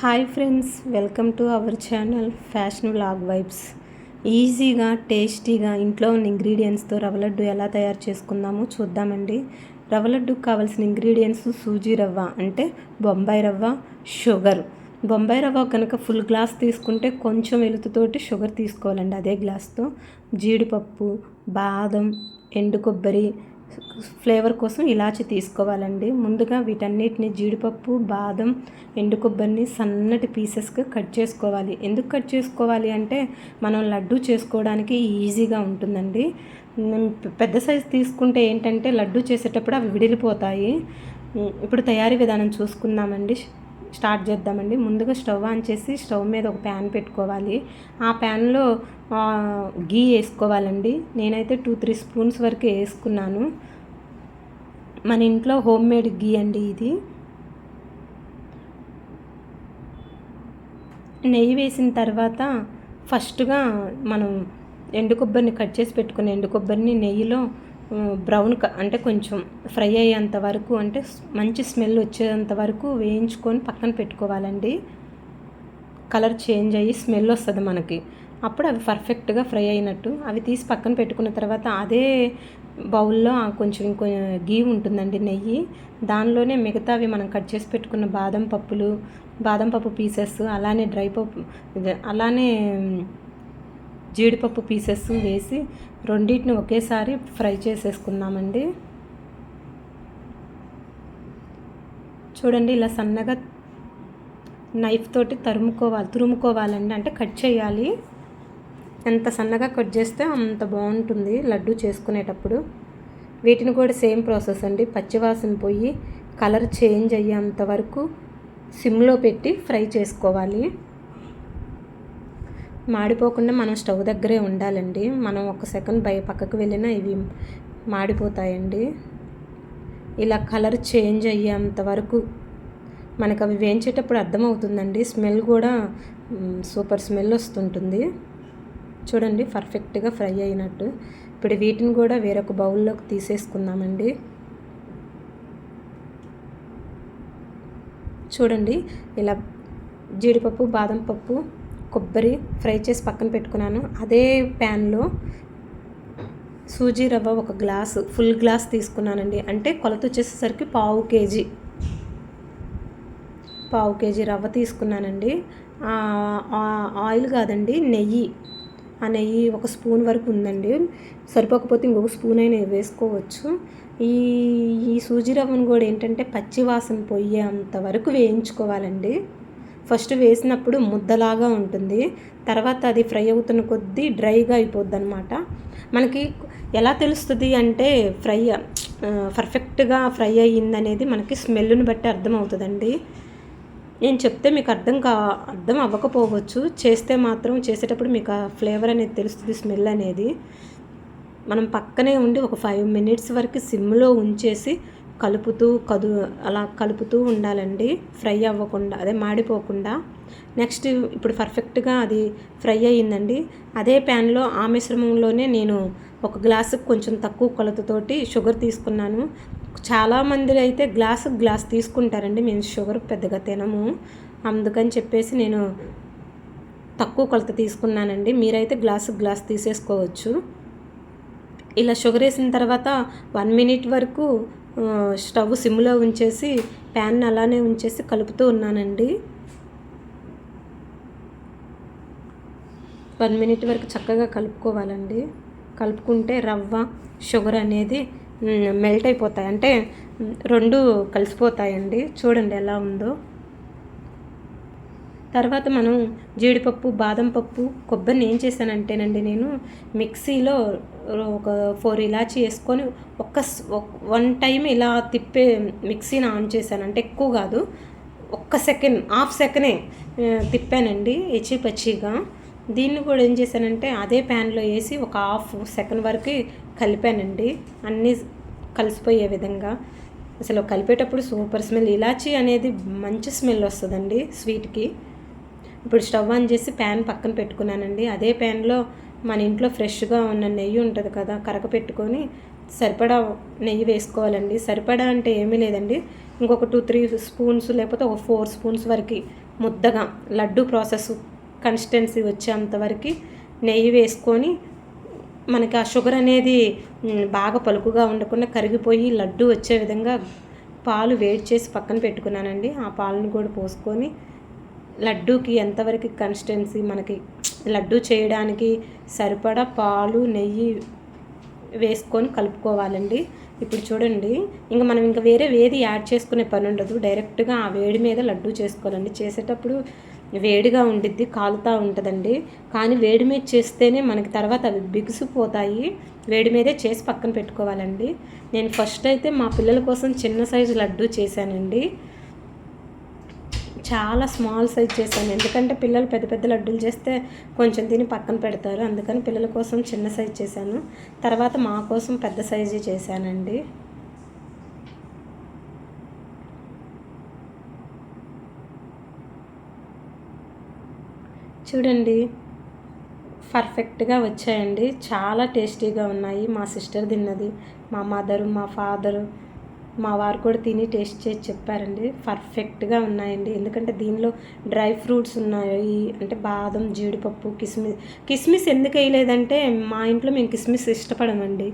Hi friends welcome to our channel fashion vlog vibes. ఈజీగా టేస్టీగా ఇంట్లో ఉన్న ఇంగ్రీడియంట్స్తో రవ్వ లడ్డు ఎలా తయారు చేసుకుందామో చూద్దామండి. రవ్వ లడ్డుకు కావాల్సిన ఇంగ్రీడియంట్స్ సూజీ రవ్వ అంటే బొంబాయి రవ్వ షుగర్. బొంబాయి రవ్వ కనుక ఫుల్ గ్లాస్ తీసుకుంటే కొంచెం వెలుతుతోటి షుగర్ తీసుకోవాలండి అదే గ్లాస్తో జీడిపప్పు బాదం ఎండు కొబ్బరి ఫ్లేవర్ కోసం ఇలాచి తీసుకోవాలండి. ముందుగా వీటన్నిటిని జీడిపప్పు బాదం ఎండు కొబ్బరిని సన్నటి పీసెస్గా కట్ చేసుకోవాలి. ఎందుకు కట్ చేసుకోవాలి అంటే మనం లడ్డు చేసుకోవడానికి ఈజీగా ఉంటుందండి. పెద్ద సైజు తీసుకుంటే ఏంటంటే లడ్డు చేసేటప్పుడు అవి విడిలిపోతాయి. ఇప్పుడు తయారీ విధానం చూసుకుందామండి. స్టార్ట్ చేద్దామండి. ముందుగా స్టవ్ ఆన్ చేసి స్టవ్ మీద ఒక ప్యాన్ పెట్టుకోవాలి. ఆ ప్యాన్లో గీ వేసుకోవాలండి. నేనైతే టూ త్రీ స్పూన్స్ వరకు వేసుకున్నాను. మన ఇంట్లో హోమ్ మేడ్ గీ అండి ఇది. నెయ్యి వేసిన తర్వాత ఫస్ట్గా మనం ఎండు కొబ్బరిని కట్ చేసి పెట్టుకున్న ఎండు కొబ్బరిని నెయ్యిలో బ్రౌన్ అంటే కొంచెం ఫ్రై అయ్యేంత వరకు అంటే మంచి స్మెల్ వచ్చేంత వరకు వేయించుకొని పక్కన పెట్టుకోవాలండి. కలర్ చేంజ్ అయ్యి స్మెల్ వస్తుంది మనకి. అప్పుడు అవి పర్ఫెక్ట్గా ఫ్రై అయినట్టు అవి తీసి పక్కన పెట్టుకున్న తర్వాత అదే బౌల్లో కొంచెం ఇంకో గీ ఉంటుందండి నెయ్యి. దానిలోనే మిగతావి మనం కట్ చేసి పెట్టుకున్న బాదం పప్పులు బాదం పప్పు పీసెస్ అలానే డ్రై పప్పు అలానే జీడిపప్పు పీసెస్ వేసి రెండింటిని ఒకేసారి ఫ్రై చేసేసుకుందామండి. చూడండి ఇలా సన్నగా నైఫ్ తోటి తరుముకోవాలి తురుముకోవాలండి. అంటే కట్ చేయాలి. ఎంత సన్నగా కట్ చేస్తే అంత బాగుంటుంది లడ్డు చేసుకునేటప్పుడు. వీటిని కూడా సేమ్ ప్రాసెస్ అండి. పచ్చివాసన పోయి కలర్ చేంజ్ అయ్యేంత వరకు సిమ్లో పెట్టి ఫ్రై చేసుకోవాలి. మాడిపోకుండా మనం స్టవ్ దగ్గరే ఉండాలండి. మనం ఒక సెకండ్ బయ పక్కకు వెళ్ళినా ఇవి మాడిపోతాయండి. ఇలా కలర్ చేంజ్ అయ్యేంత వరకు మనకు అవి వేయించేటప్పుడు అర్థమవుతుందండి. స్మెల్ కూడా సూపర్ స్మెల్ వస్తుంటుంది. చూడండి పర్ఫెక్ట్గా ఫ్రై అయినట్టు. ఇప్పుడు వీటిని కూడా వేరొక బౌల్లోకి తీసేసుకుందామండి. చూడండి ఇలా జీడిపప్పు బాదం పప్పు కొబ్బరి ఫ్రై చేసి పక్కన పెట్టుకున్నాను. అదే ప్యాన్లో సూజీ రవ్వ ఒక గ్లాసు ఫుల్ గ్లాస్ తీసుకున్నానండి. అంటే కొలత వచ్చేసేసరికి పావు కేజీ. పావు కేజీ రవ్వ తీసుకున్నానండి. ఆయిల్ కాదండి నెయ్యి. ఆ నెయ్యి ఒక స్పూన్ వరకు ఉందండి. సరిపోకపోతే ఇంకొక స్పూన్ అయినా వేసుకోవచ్చు. ఈ ఈ సూజీ రవ్వను కూడా ఏంటంటే పచ్చి వాసన పోయేంత వరకు వేయించుకోవాలండి. ఫస్ట్ వేసినప్పుడు ముద్దలాగా ఉంటుంది. తర్వాత అది ఫ్రై అవుతున్న కొద్దీ డ్రైగా అయిపోద్ది అనమాట మనకి ఎలా తెలుస్తుంది అంటే ఫ్రై పర్ఫెక్ట్గా ఫ్రై అయ్యిందనేది మనకి స్మెల్ని బట్టి అర్థమవుతుందండి. నేను చెప్తే మీకు అర్థం కా అర్థం అవ్వకపోవచ్చు. చేస్తే మాత్రం చేసేటప్పుడు మీకు ఆ ఫ్లేవర్ అనేది తెలుస్తుంది స్మెల్ అనేది. మనం పక్కనే ఉండి ఒక ఫైవ్ మినిట్స్ వరకు సిమ్లో ఉంచేసి కలుపుతూ కదు అలా కలుపుతూ ఉండాలండి. ఫ్రై అవ్వకుండా అదే మాడిపోకుండా. నెక్స్ట్ ఇప్పుడు పర్ఫెక్ట్గా అది ఫ్రై అయ్యిందండి. అదే ప్యాన్లో ఆ మిశ్రమంలోనే నేను ఒక గ్లాసు కొంచెం తక్కువ కొలతతోటి షుగర్ తీసుకున్నాను. చాలామంది అయితే గ్లాసు గ్లాస్ తీసుకుంటారండి. మేము షుగర్ పెద్దగా తినము. అందుకని చెప్పేసి నేను తక్కువ కొలత తీసుకున్నానండి. మీరైతే గ్లాసు గ్లాస్ తీసేసుకోవచ్చు. ఇలా షుగర్ వేసిన తర్వాత వన్ మినిట్ వరకు స్టవ్ సిమ్లో ఉంచేసి ప్యాన్ అలానే ఉంచేసి కలుపుతూ ఉన్నానండి. వన్ మినిట్ వరకు చక్కగా కలుపుకోవాలండి. కలుపుకుంటే రవ్వ షుగర్ అనేది మెల్ట్ అయిపోతాయి. అంటే రెండు కలిసిపోతాయండి. చూడండి ఎలా ఉందో. తర్వాత మనం జీడిపప్పు బాదం పప్పు కొబ్బరిని ఏం చేశానంటేనండి నేను మిక్సీలో ఒక ఫోర్ ఇలాచి వేసుకొని ఒక్క వన్ టైం ఇలా తిప్పే మిక్సీని ఆన్ చేశాను. అంటే ఎక్కువ కాదు ఒక్క సెకండ్ హాఫ్ సెకండే తిప్పానండి ఎచ్చి పచ్చిగా. దీన్ని కూడా ఏం చేశానంటే అదే ప్యాన్లో వేసి ఒక హాఫ్ సెకండ్ వరకు కలిపానండి. అన్నీ కలిసిపోయే విధంగా. అసలు కలిపేటప్పుడు సూపర్ స్మెల్. ఇలాచి అనేది మంచి స్మెల్ వస్తుందండి స్వీట్కి. ఇప్పుడు స్టవ్ ఆన్ చేసి ప్యాన్ పక్కన పెట్టుకున్నానండి. అదే ప్యాన్లో మన ఇంట్లో ఫ్రెష్గా ఉన్న నెయ్యి ఉంటుంది కదా కరక పెట్టుకొని సరిపడా నెయ్యి వేసుకోవాలండి. సరిపడా అంటే ఏమీ లేదండి. ఇంకొక టూ త్రీ స్పూన్స్ లేకపోతే ఒక ఫోర్ స్పూన్స్ వరకు ముద్దగా లడ్డు ప్రాసెస్ కన్సిస్టెన్సీ వచ్చేంతవరకు నెయ్యి వేసుకొని మనకి ఆ షుగర్ అనేది బాగా పలుకుగా ఉండకుండా కరిగిపోయి లడ్డు వచ్చే విధంగా పాలు వేడి చేసి పక్కన పెట్టుకున్నానండి. ఆ పాలను కూడా పోసుకొని లడ్డూకి ఎంతవరకు కన్సిస్టెన్సీ మనకి లడ్డు చేయడానికి సరిపడా పాలు నెయ్యి వేసుకొని కలుపుకోవాలండి. ఇప్పుడు చూడండి ఇంకా మనం ఇంకా వేరే వేది యాడ్ చేసుకునే పని ఉండదు. డైరెక్ట్గా ఆ వేడి మీద లడ్డు చేసుకోవాలండి. చేసేటప్పుడు వేడిగా ఉండిద్ది కాలుతూ ఉంటుందండి. కానీ వేడి మీద చేస్తేనే మనకి తర్వాత అవి బిగుసిపోతాయి. వేడి మీదే చేసి పక్కన పెట్టుకోవాలండి. నేను ఫస్ట్ అయితే మా పిల్లల కోసం చిన్న సైజు లడ్డు చేశానండి. చాలా స్మాల్ సైజ్ చేశాను. ఎందుకంటే పిల్లలు పెద్ద పెద్ద లడ్డూలు చేస్తే కొంచెం తిని పక్కన పెడతారు. అందుకని పిల్లల కోసం చిన్న సైజ్ చేశాను. తర్వాత మా కోసం పెద్ద సైజు చేశానండి. చూడండి పర్ఫెక్ట్గా వచ్చాయండి. చాలా టేస్టీగా ఉన్నాయి మా సిస్టర్ తిన్నది. మా మదరు మా ఫాదరు మా వారు కూడా తిని టేస్ట్ చేసి చెప్పారండి. పర్ఫెక్ట్గా ఉన్నాయండి. ఎందుకంటే దీనిలో డ్రై ఫ్రూట్స్ ఉన్నాయి అంటే బాదం జీడిపప్పు కిస్మిస్ కిస్మిస్ ఎందుకు వేయలేదంటే మా ఇంట్లో మేము కిస్మిస్ ఇష్టపడమండి.